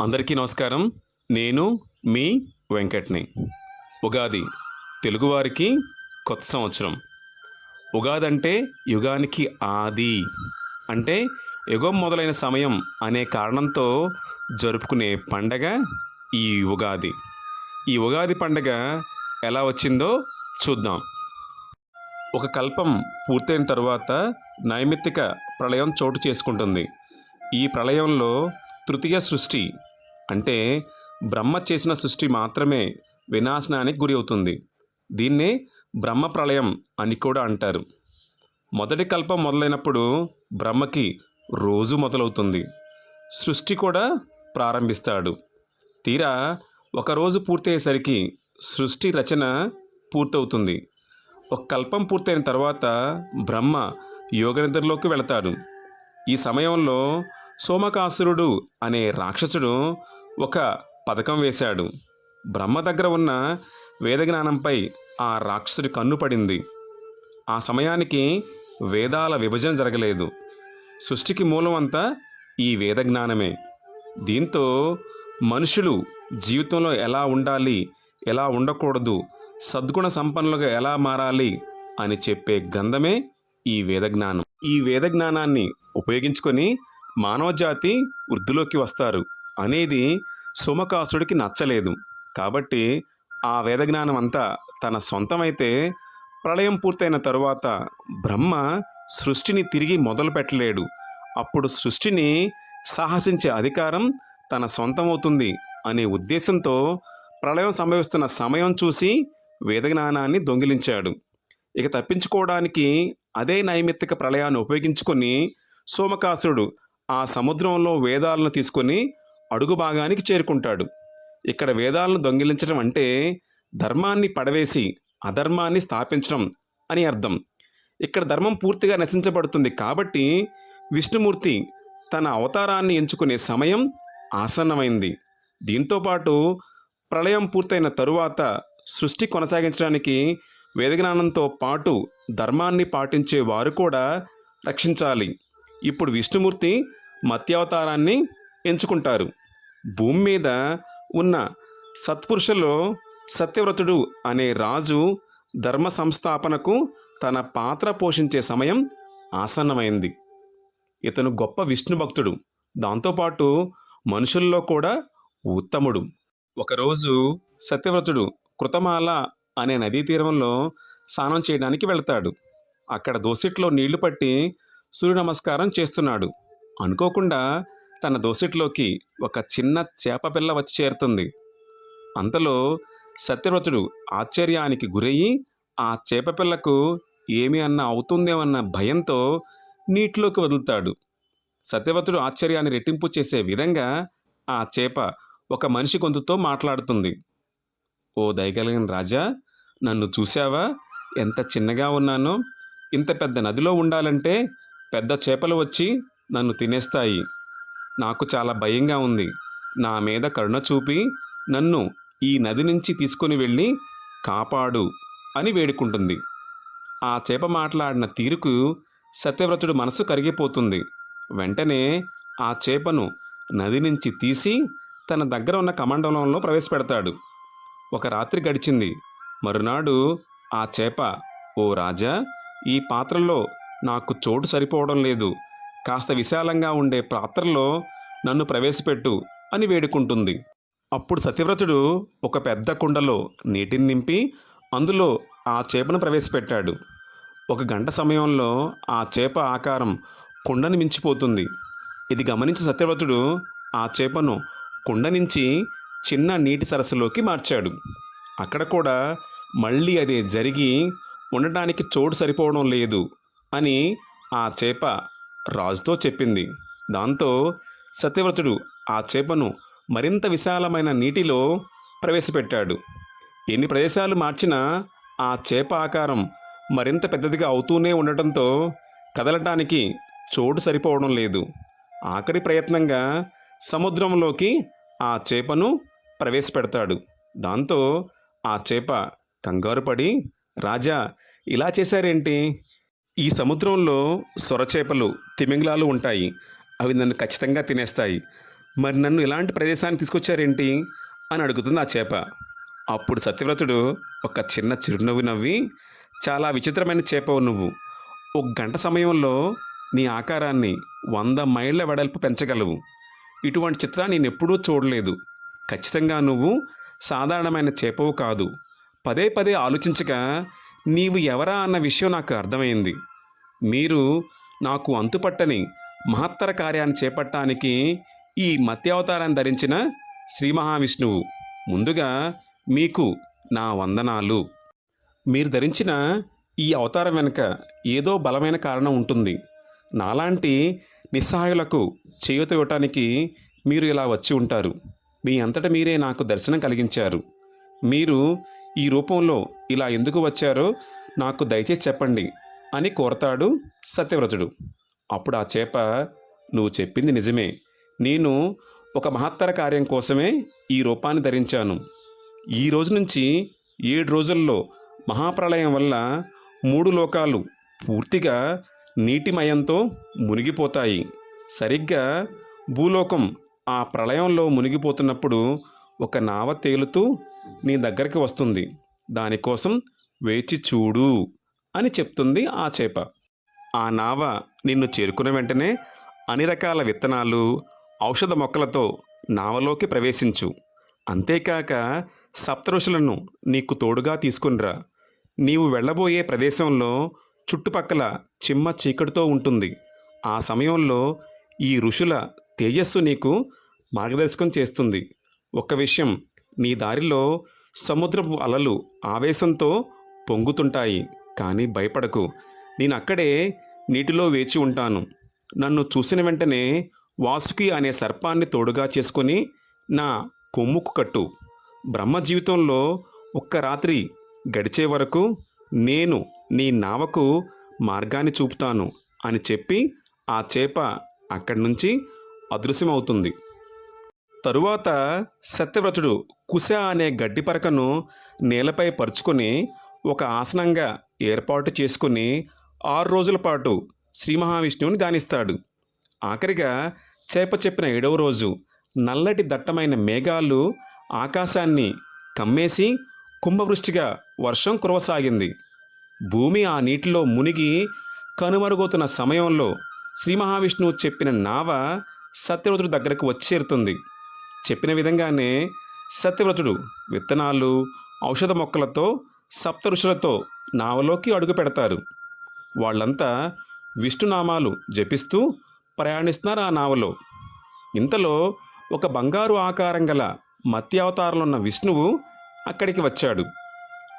అందరికీ నమస్కారం. నేను మీ వెంకట్ని. ఉగాది తెలుగువారికి కొత్త సంవత్సరం. ఉగాది అంటే యుగానికి ఆది అంటే యుగం మొదలైన సమయం అనే కారణంతో జరుపుకునే పండగ ఈ ఉగాది. ఈ ఉగాది పండగ ఎలా వచ్చిందో చూద్దాం. ఒక కల్పం పూర్తయిన తర్వాత నైమిత్తిక ప్రళయం చోటు చేసుకుంటుంది. ఈ ప్రళయంలో తృతీయ సృష్టి అంటే బ్రహ్మ చేసిన సృష్టి మాత్రమే వినాశనానికి గురి అవుతుంది. దీన్నే బ్రహ్మ ప్రళయం అని కూడా అంటారు. మొదటి కల్పం మొదలైనప్పుడు బ్రహ్మకి రోజు మొదలవుతుంది. సృష్టి కూడా ప్రారంభిస్తాడు. తీరా ఒకరోజు పూర్తయ్యేసరికి సృష్టి రచన పూర్తవుతుంది. ఒక కల్పం పూర్తయిన తర్వాత బ్రహ్మ యోగనిద్రలోకి వెళతాడు. ఈ సమయంలో సోమకాసురుడు అనే రాక్షసుడు ఒక పథకం వేశాడు. బ్రహ్మ దగ్గర ఉన్న వేదజ్ఞానంపై ఆ రాక్షసుడి కన్ను పడింది. ఆ సమయానికి వేదాల విభజన జరగలేదు. సృష్టికి మూలం అంతా ఈ వేదజ్ఞానమే. దీంతో మనుషులు జీవితంలో ఎలా ఉండాలి ఎలా ఉండకూడదు సద్గుణ సంపన్నులుగా ఎలా మారాలి అని చెప్పే గ్రంథమే ఈ వేదజ్ఞానం. ఈ వేదజ్ఞానాన్ని ఉపయోగించుకొని మానవజాతి వృద్ధిలోకి వస్తారు. అనేది సోమకాసుడికి నచ్చలేదు. కాబట్టి ఆ వేదజ్ఞానం అంతా తన సొంతమైతే ప్రళయం పూర్తయిన తరువాత బ్రహ్మ సృష్టిని తిరిగి మొదలు పెట్టలేడు అప్పుడు సృష్టిని సాహసించే అధికారం తన సొంతమవుతుంది అనే ఉద్దేశంతో ప్రళయం సంభవిస్తున్న సమయం చూసి వేదజ్ఞానాన్ని దొంగిలించాడు. ఇక తప్పించుకోవడానికి అదే నైమిత్తిక ప్రళయాన్ని ఉపయోగించుకొని సోమకాసుడు ఆ సముద్రంలో వేదాలను తీసుకొని అడుగు భాగానికి చేరుకుంటాడు. ఇక్కడ వేదాలను దొంగిలించడం అంటే ధర్మాన్ని పడవేసి అధర్మాన్ని స్థాపించడం అని అర్థం. ఇక్కడ ధర్మం పూర్తిగా నశించబడుతుంది కాబట్టి విష్ణుమూర్తి తన అవతారాన్ని ఎంచుకునే సమయం ఆసన్నమైంది. దీంతోపాటు ప్రళయం పూర్తయిన తరువాత సృష్టి కొనసాగించడానికి వేదజ్ఞానంతో పాటు ధర్మాన్ని పాటించే వారు కూడా రక్షించాలి. ఇప్పుడు విష్ణుమూర్తి మత్యావతారాన్ని ఎంచుకుంటారు. భూమి మీద ఉన్న సత్పురుషుల్లో సత్యవ్రతుడు అనే రాజు ధర్మ సంస్థాపనకు తన పాత్ర పోషించే సమయం ఆసన్నమైంది. ఇతను గొప్ప విష్ణు భక్తుడు. దాంతోపాటు మనుషుల్లో కూడా ఉత్తముడు. ఒకరోజు సత్యవ్రతుడు కృతమాల అనే నదీ తీరంలో స్నానం చేయడానికి వెళ్తాడు. అక్కడ దోసిట్లో నీళ్ళు పట్టి సూర్య నమస్కారం చేస్తున్నాడు. అనుకోకుండా తన దోసిట్లోకి ఒక చిన్న చేపపిల్ల వచ్చి చేరుతుంది. అంతలో సత్యవ్రతుడు ఆశ్చర్యానికి గురయ్యి ఆ చేపపిల్లకు ఏమి అన్న అవుతుందేమన్న భయంతో నీటిలోకి వదులుతాడు. సత్యవ్రతుడు ఆశ్చర్యాన్ని రెట్టింపు చేసే విధంగా ఆ చేప ఒక మనిషి గొంతుతో మాట్లాడుతుంది. ఓ దయగలిగిన రాజా నన్ను చూశావా? ఎంత చిన్నగా ఉన్నానో. ఇంత పెద్ద నదిలో ఉండాలంటే పెద్ద చేపలు వచ్చి నన్ను తినేస్తాయి. నాకు చాలా భయంగా ఉంది. నా మీద కరుణ చూపి నన్ను ఈ నది నుంచి తీసుకొని వెళ్ళి కాపాడు అని వేడుకుంటుంది. ఆ చేప మాట్లాడిన తీరుకు సత్యవ్రతుడు మనసు కరిగిపోతుంది. వెంటనే ఆ చేపను నది నుంచి తీసి తన దగ్గర ఉన్న కమండలంలో ప్రవేశపెడతాడు. ఒక రాత్రి గడిచింది. మరునాడు ఆ చేప ఓ రాజా ఈ పాత్రలో నాకు చోటు సరిపోవడం లేదు. కాస్త విశాలంగా ఉండే పాత్రలో నన్ను ప్రవేశపెట్టు అని వేడుకుంటుంది. అప్పుడు సత్యవ్రతుడు ఒక పెద్ద కుండలో నీటిని నింపి అందులో ఆ చేపను ప్రవేశపెట్టాడు. ఒక గంట సమయంలో ఆ చేప ఆకారం కుండని మించిపోతుంది. ఇది గమనించిన సత్యవ్రతుడు ఆ చేపను కుండ నుంచి చిన్న నీటి సరస్సులోకి మార్చాడు. అక్కడ కూడా మళ్ళీ అదే జరిగి ఉండటానికి చోటు సరిపోవడం లేదు అని ఆ చేప రాజుతో చెప్పింది. దాంతో సత్యవ్రతుడు ఆ చేపను మరింత విశాలమైన నీటిలో ప్రవేశపెట్టాడు. ఎన్ని ప్రదేశాలు మార్చినా ఆ చేప ఆకారం మరింత పెద్దదిగా అవుతూనే ఉండటంతో కదలటానికి చోటు సరిపోవడం లేదు. ఆఖరి ప్రయత్నంగా సముద్రంలోకి ఆ చేపను ప్రవేశపెడతాడు. దాంతో ఆ చేప కంగారు పడి రాజా ఇలా చేశారేంటి? ఈ సముద్రంలో సొరచేపలు తిమింగలాలు ఉంటాయి. అవి నన్ను ఖచ్చితంగా తినేస్తాయి. మరి నన్ను ఇలాంటి ప్రదేశానికి తీసుకొచ్చారేంటి? అని అడుగుతుంది ఆ చేప. అప్పుడు సత్యవ్రతుడు ఒక చిన్న చిరునవ్వు నవ్వి చాలా విచిత్రమైన చేపవు నువ్వు. ఒక గంట సమయంలో నీ ఆకారాన్ని వంద మైళ్ళ వెడల్పు పెంచగలవు. ఇటువంటి చిత్రాన్ని నేను ఎప్పుడూ చూడలేదు. ఖచ్చితంగా నువ్వు సాధారణమైన చేపవు కాదు. పదే పదే ఆలోచించక నీవు ఎవరా అన్న విషయం నాకు అర్థమైంది. మీరు నాకు అంతుపట్టని మహత్తర కార్యాన్ని చేపట్టడానికి ఈ మత్యావతారాన్ని ధరించిన శ్రీ మహావిష్ణువు. ముందుగా మీకు నా వందనాలు. మీరు ధరించిన ఈ అవతారం వెనుక ఏదో బలమైన కారణం ఉంటుంది. నాలాంటి నిస్సహాయులకు చేయూత ఇవ్వటానికి మీరు ఇలా వచ్చి ఉంటారు. మీ అంతట మీరే నాకు దర్శనం కలిగించారు. మీరు ఈ రూపంలో ఇలా ఎందుకు వచ్చారో నాకు దయచేసి చెప్పండి. అని కోరతాడు సత్యవ్రతుడు. అప్పుడు ఆ చేప నువ్వు చెప్పింది నిజమే. నేను ఒక మహత్తర కార్యం కోసమే ఈ రూపాన్ని ధరించాను. ఈ రోజు నుంచి ఏడు రోజుల్లో మహాప్రళయం వల్ల మూడు లోకాలు పూర్తిగా నీటిమయంతో మునిగిపోతాయి. సరిగ్గా భూలోకం ఆ ప్రళయంలో మునిగిపోతున్నప్పుడు ఒక నావ తేలుతూ నీ దగ్గరికి వస్తుంది. దానికోసం వేచి చూడు. అని చెప్తుంది ఆ చేప. ఆ నావ నిన్ను చేరుకున్న వెంటనే అన్ని రకాల విత్తనాలు ఔషధ మొక్కలతో నావలోకి ప్రవేశించు. అంతేకాక సప్తఋషులను నీకు తోడుగా తీసుకునిరా. నీవు వెళ్ళబోయే ప్రదేశంలో చుట్టుపక్కల చిమ్మ చీకటితో ఉంటుంది. ఆ సమయంలో ఈ ఋషుల తేజస్సు నీకు మార్గదర్శకం చేస్తుంది. ఒక విషయం నీ దారిలో సముద్రపు అలలు ఆవేశంతో పొంగుతుంటాయి. కానీ భయపడకు. నేను అక్కడే నీటిలో వేచి ఉంటాను. నన్ను చూసిన వెంటనే వాసుకి అనే సర్పాన్ని తోడుగా చేసుకొని నా కొమ్ముకు కట్టు. బ్రహ్మ జీవితంలో ఒక్క రాత్రి గడిచే వరకు నేను నీ నావకు మార్గాన్ని చూపుతాను అని చెప్పి ఆ చేప అక్కడి నుంచి అదృశ్యమవుతుంది. తరువాత సత్యవ్రతుడు కుశ అనే గడ్డి పరకను నేలపై పరుచుకొని ఒక ఆసనంగా ఏర్పాటు చేసుకుని ఆరు రోజుల పాటు శ్రీ మహావిష్ణువుని ధ్యానిస్తాడు. ఆఖరిగా చేప చెప్పిన ఏడవ రోజు నల్లటి దట్టమైన మేఘాలు ఆకాశాన్ని కమ్మేసి కుంభవృష్టిగా వర్షం కురవసాగింది. భూమి ఆ నీటిలో మునిగి కనుమరుగవుతున్న సమయంలో శ్రీ మహావిష్ణువు చెప్పిన నావ సత్యవ్రతుడు దగ్గరకు వచ్చి చేరుతుంది. చెప్పిన విధంగానే సత్యవ్రతుడు విత్తనాలు ఔషధ మొక్కలతో సప్త ఋషులతో నావలోకి అడుగు పెడతారు. వాళ్ళంతా విష్ణునామాలు జపిస్తూ ప్రయాణిస్తున్నారు ఆ నావలో. ఇంతలో ఒక బంగారు ఆకారం గల మత్స్యావతారంలో ఉన్న విష్ణువు అక్కడికి వచ్చాడు.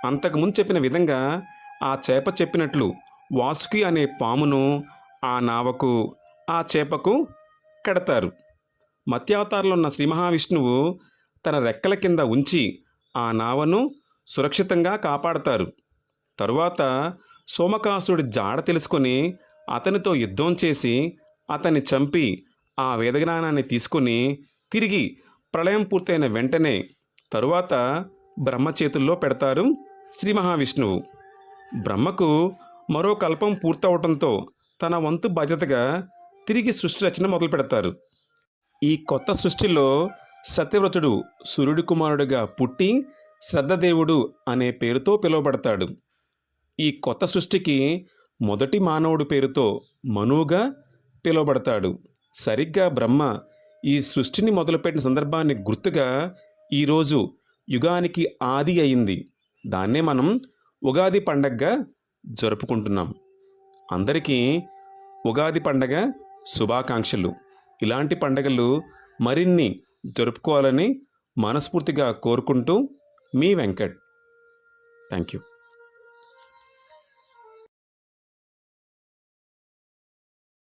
అంతకుముందు చెప్పిన విధంగా ఆ చేప చెప్పినట్లు వాసుకి అనే పామును ఆ నావకు ఆ చేపకు కడతారు. మత్స్యావతారంలో ఉన్న శ్రీ మహావిష్ణువు తన రెక్కల కింద ఉంచి ఆ నావను సురక్షితంగా కాపాడతారు. తరువాత సోమకాసుడి జాడ తెలుసుకొని అతనితో యుద్ధం చేసి అతన్ని చంపి ఆ వేదజ్ఞానాన్ని తీసుకొని తిరిగి ప్రళయం పూర్తయిన వెంటనే తరువాత బ్రహ్మ చేతుల్లో పెడతారు శ్రీ మహావిష్ణువు. బ్రహ్మకు మరో కల్పం పూర్తవటంతో తన వంతు బాధ్యతగా తిరిగి సృష్టి రచన మొదలు పెడతారు. ఈ కొత్త సృష్టిలో సత్యవ్రతుడు సూర్యుడి కుమారుడిగా పుట్టి శ్రద్ధదేవుడు అనే పేరుతో పిలువబడతాడు. ఈ కొత్త సృష్టికి మొదటి మానవుడి పేరుతో మనువుగా పిలువబడతాడు. సరిగ్గా బ్రహ్మ ఈ సృష్టిని మొదలుపెట్టిన సందర్భాన్ని గుర్తుగా ఈరోజు యుగానికి ఆది అయింది. దాన్నే మనం ఉగాది పండగగా జరుపుకుంటున్నాం. అందరికీ ఉగాది పండగ శుభాకాంక్షలు. ఇలాంటి పండగలు మరిన్ని జరుపుకోవాలని మనస్ఫూర్తిగా కోరుకుంటూ మీ వెంకట్. Thank you